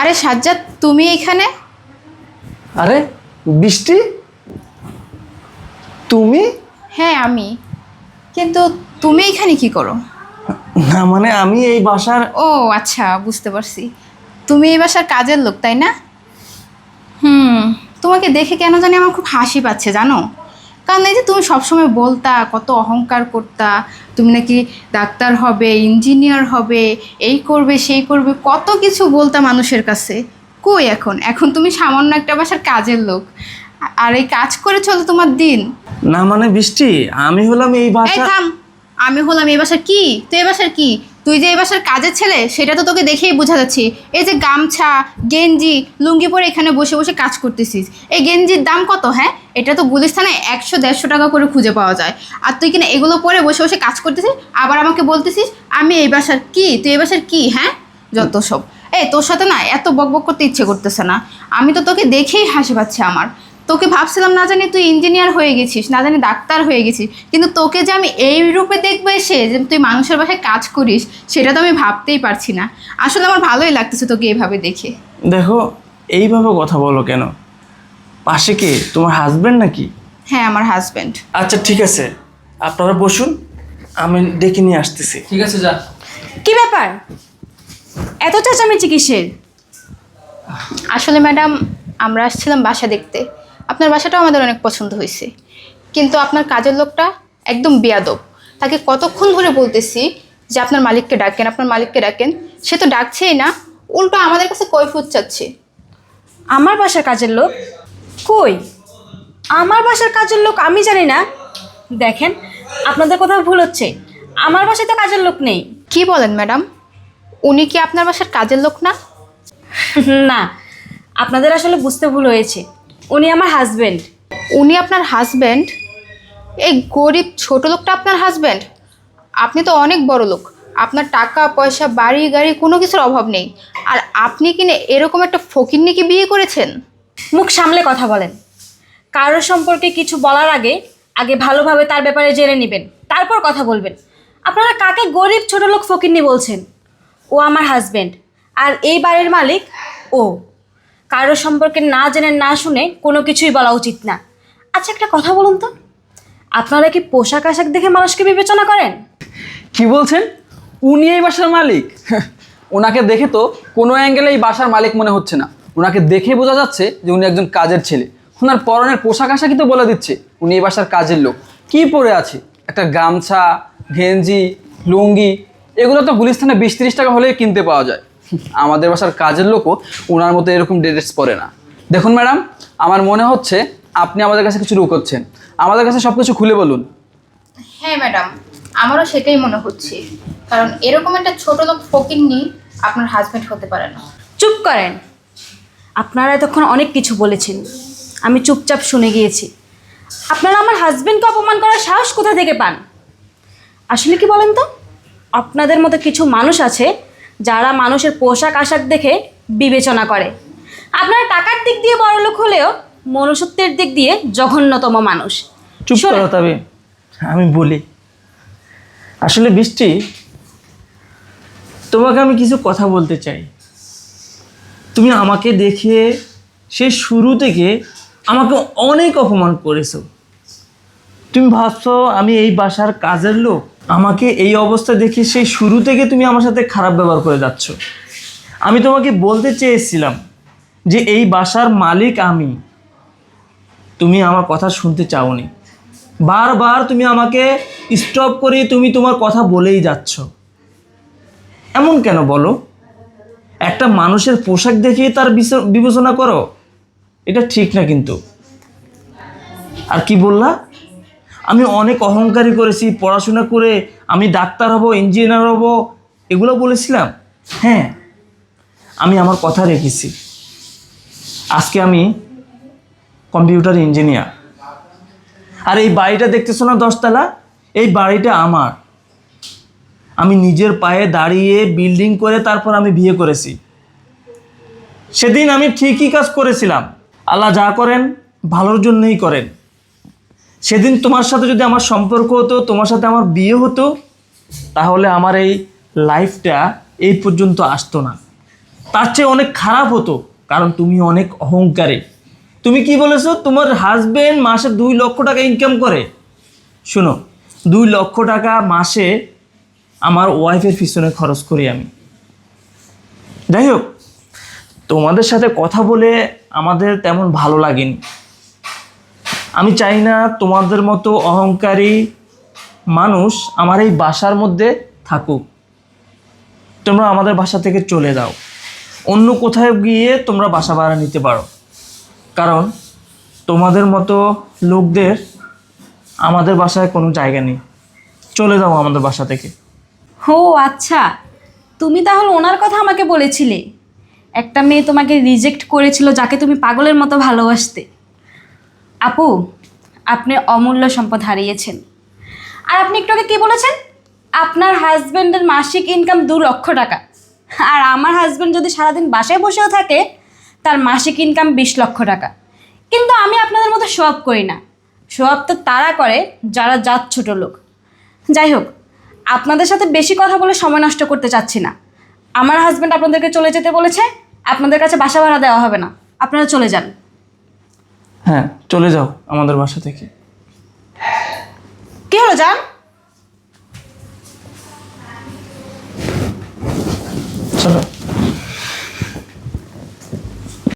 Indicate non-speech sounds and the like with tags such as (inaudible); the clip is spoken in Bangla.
আরে সাজ্জাদ তুমি এখানে? আরে বৃষ্টি? তুমি? হ্যাঁ আমি। কিন্তু তুমি এখানে কি করো? না মানে আমি এই বাসার ও আচ্ছা বুঝতে পারছি। তুমি এই বাসার কাজের লোক তাই না? হুম তোমাকে দেখে কেন জানি আমার খুব হাসি পাচ্ছে জানো? কারণ এই যে তুমি সবসময় বলতা কত অহংকার করতা তুমি নাকি ডাক্তার হবে ইঞ্জিনিয়ার হবে এই করবে সেই করবে কত কিছু বলতা মানুষের কাছে। কই এখন? এখন তুমি সামান্য একটা বাসার কাজের লোক। আর এই কাজ করে চলো তোমার দিন। না মানে বৃষ্টি আমি হলাম এই বাসার আমি হলাম এই বাসার কি? তুই এই বাসার কি? তুই যে এই বাসার কাজের ছেলে, সেটা তো তোকে দেখেই বোঝা যাচ্ছে। এই যে গামছা, গেঞ্জি, লুঙ্গি পরে এখানে বসে বসে কাজ করতেছিস। এই গেঞ্জির দাম কত হ্যাঁ? এটা তো গুলিস্তানে একশো, দেড়শো টাকা করে খুঁজে পাওয়া যায়। আর তুই কিনা এগুলো পরে বসে বসে কাজ করতেছিস, আবার আমাকে বলতেছিস, আমি এই বাসার কি? তুই এই বাসার কি হ্যাঁ? যত সব। এই, তোর সাথে না এত বকবক করতে ইচ্ছে করতেছে না। আমি তো তোকে দেখেই হাসি পাচ্ছে আমার। তোকে ভাবছিলাম না জানি তুই ইঞ্জিনিয়ার হয়ে গেছিস না জানি ডাক্তার হয়ে গেছিস কিন্তু তোকে যে আমি এই রূপে দেখব এসে যে তুই মানুষের বাসায় কাজ করিস সেটা তো আমি ভাবতেই পারছি না। আসলে আমার ভালোই লাগতেছে তোকে এইভাবে দেখে। দেখো এইভাবে কথা বলো কেন? পাশে কে? তোমার হাজবেন্ড নাকি? হ্যাঁ আমার হাজব্যান্ড আচ্ছা ঠিক আছে। আপনারা বসুন আমি ডেকে নিয়ে আসতেছি। ঠিক আছে যা। কি ব্যাপার? এত চেঁচামেচি কিসের? আসলে ম্যাডাম আমরা আসছিলাম বাসা দেখতে। আপনার বাসাটাও আমাদের অনেক পছন্দ হয়েছে। কিন্তু আপনার কাজের লোকটা একদম বেয়াদব। তাকে কতক্ষণ ধরে বলতেছি যে আপনার মালিককে ডাকেন আপনার মালিককে ডাকেন সে তো ডাকছেই না। উল্টো আমাদের কাছে কৈফুত চাচ্ছে। আমার বাসার কাজের লোক? কই? আমার বাসার কাজের লোক আমি জানি না। দেখেন আপনাদের কোথাও ভুল হচ্ছে। আমার বাসায় তো কাজের লোক নেই। কি বলেন ম্যাডাম? উনি কি আপনার বাসার কাজের লোক না? না আপনাদের আসলে বুঝতে ভুল হয়েছে। উনি আমার হাজবেন্ড উনি আপনার হাজব্যান্ড এই গরিব ছোট লোকটা আপনার হাজব্যান্ড আপনি তো অনেক বড় লোক। আপনার টাকা পয়সা বাড়ি গাড়ি কোনো কিছুর অভাব নেই। আর আপনি কিনে এরকম একটা ফকিরনিকে বিয়ে করেছেন? মুখ সামলে কথা বলেন। কারোর সম্পর্কে কিছু বলার আগে আগে ভালোভাবে তার ব্যাপারে জেনে নেবেন। তারপর কথা বলবেন। আপনারা কাকে গরিব ছোট লোক ফকিরনি বলছেন? ও আমার হাজব্যান্ড আর এই বাড়ির মালিক ও। কারোর সম্পর্কে না জেনে, না শুনে কোনো কিছুই বলা উচিত না। আচ্ছা একটা কথা বলুন তো। আপনারা কি পোশাক আশাক দেখে মানুষকে বিবেচনা করেন? কি বলছেন? উনি এই বাসার মালিক? (laughs) ওনাকে দেখে তো কোনো অ্যাঙ্গেলে এই বাসার মালিক মনে হচ্ছে না। ওনাকে দেখে বোঝা যাচ্ছে যে উনি একজন কাজের ছেলে। ওনার পরনের পোশাক আশাকই তো বলে দিচ্ছে, উনি এই বাসার কাজের লোক। কি পরে আছে? একটা গামছা, গেঞ্জি, লুঙ্গি, এগুলো তো গুলিস্থানে বিশ তিরিশ টাকা হলেই কিনতে পাওয়া যায়। আমাদের বাসার কাজের লোকও ওনার মতো এরকম ড্রেস পরে না। দেখুন ম্যাডাম আমার মনে হচ্ছে আপনি আমাদের কাছে কিছু লুকোচ্ছেন আমাদের কাছে সব কিছু খুলে বলুন। হ্যাঁ ম্যাডাম আমারও সেটাই মনে হচ্ছে। কারণ এরকম একটা ছোট লোক ফকির ফকিরনি আপনার হাজব্যান্ড হতে পারে না। চুপ করেন। আপনারা এতক্ষণ অনেক কিছু বলেছেন। আমি চুপচাপ শুনে গিয়েছি। আপনারা আমার হাজবেন্ডকে অপমান করার সাহস কোথা থেকে পান? আসলে কি বলেন তো? আপনাদের মতো কিছু মানুষ আছে যারা মানুষের পোশাক আশাক দেখে বিবেচনা করে। আপনারা টাকার দিক দিয়ে বড়লোক হলেও মনুষ্যত্বের দিক দিয়ে জঘন্যতম মানুষ। চুপ করো তবে। আমি বলি আসলে বৃষ্টি তোমাকে আমি কিছু কথা বলতে চাই। তুমি আমাকে দেখে সে শুরু থেকে আমাকে অনেক অপমান করেছ। তুমি ভাবছ আমি এই বাসার কাজের লোক? আমাকে এই অবস্থা দেখে সেই শুরু থেকে তুমি আমার সাথে খারাপ ব্যবহার করে যাচ্ছ। আমি তোমাকে বলতে চেয়েছিলাম যে এই বাসার মালিক আমি। তুমি আমার কথা শুনতে চাওনি। বারবার তুমি আমাকে স্টপ করে তুমি তোমার কথা বলেই যাচ্ছ। এমন কেন বলো? একটা মানুষের পোশাক দেখে তার বিচ- বিবেচনা করো। এটা ঠিক না কিন্তু। আর কি বললা? আমি অনেক অহংকারী করেছি, পড়াশোনা করে আমি ডাক্তার হব ইঞ্জিনিয়ার হব, এগুলো বলেছিলাম। হ্যাঁ আমি আমার কথা রেখেছি। আজকে আমি কম্পিউটার ইঞ্জিনিয়ার। আর এই বাড়িটা দেখতেছো না দশতলা? এই বাড়িটা আমার। আমি নিজের পায়ে দাঁড়িয়ে বিল্ডিং করে তারপর আমি বিয়ে করেছি। সেদিন আমি ঠিকই কাজ করেছিলাম। আল্লাহ যা করেন, ভালোর জন্যই করেন। সেদিন তোমার সাথে যদি আমার সম্পর্ক হতো, তোমার সাথে আমার বিয়ে হতো, তাহলে আমার এই লাইফটা এই পর্যন্ত আসতো না। তার চেয়ে অনেক খারাপ হতো, কারণ তুমি অনেক অহংকারী। তুমি কি বলেছ? তোমার হাজবেন্ড মাসে দুই লক্ষ টাকা ইনকাম করে। শোনো, দুই লক্ষ টাকা মাসে আমার ওয়াইফের পিছনে খরচ করি আমি। যাই হোক, তোমাদের সাথে কথা বলে আমাদের তেমন ভালো লাগেনি। আমি চাই না তোমাদের মতো অহংকারী মানুষ আমার এই বাসার মধ্যে থাকুক। তোমরা আমাদের বাসা থেকে চলে যাও। অন্য কোথাও গিয়ে তোমরা বাসা ভাড়া নিতে পারো। কারণ তোমাদের মতো লোকদের আমাদের বাসায় কোনো জায়গা নেই। চলে যাও আমাদের বাসা থেকে। ও আচ্ছা। তুমি তাহলে ওনার কথা আমাকে বলেছিলে। একটা মেয়ে তোমাকে রিজেক্ট করেছিল যাকে তুমি পাগলের মতো ভালোবাসতে। আপু, আপনি অমূল্য সম্পদ হারিয়েছেন। আর আপনি একটু আগে কী বলেছেন? আপনার হাজব্যান্ডের মাসিক ইনকাম দু লক্ষ টাকা। আর আমার হাজব্যান্ড যদি সারাদিন বাসায় বসেও থাকে, তার মাসিক ইনকাম বিশ লক্ষ টাকা। কিন্তু আমি আপনাদের মতো শো করি না। শো তো তারা করে, যারা জাত ছোট লোক। যাই হোক, আপনাদের সাথে বেশি কথা বলে সময় নষ্ট করতে চাচ্ছি না। আমার হাজব্যান্ড আপনাদেরকে চলে যেতে বলেছে, আপনাদের কাছে বাসা ভাড়া দেওয়া হবে না। আপনারা চলে যান। হ্যাঁ চলে যাও আমাদের বাসা থেকে। কি হলো যান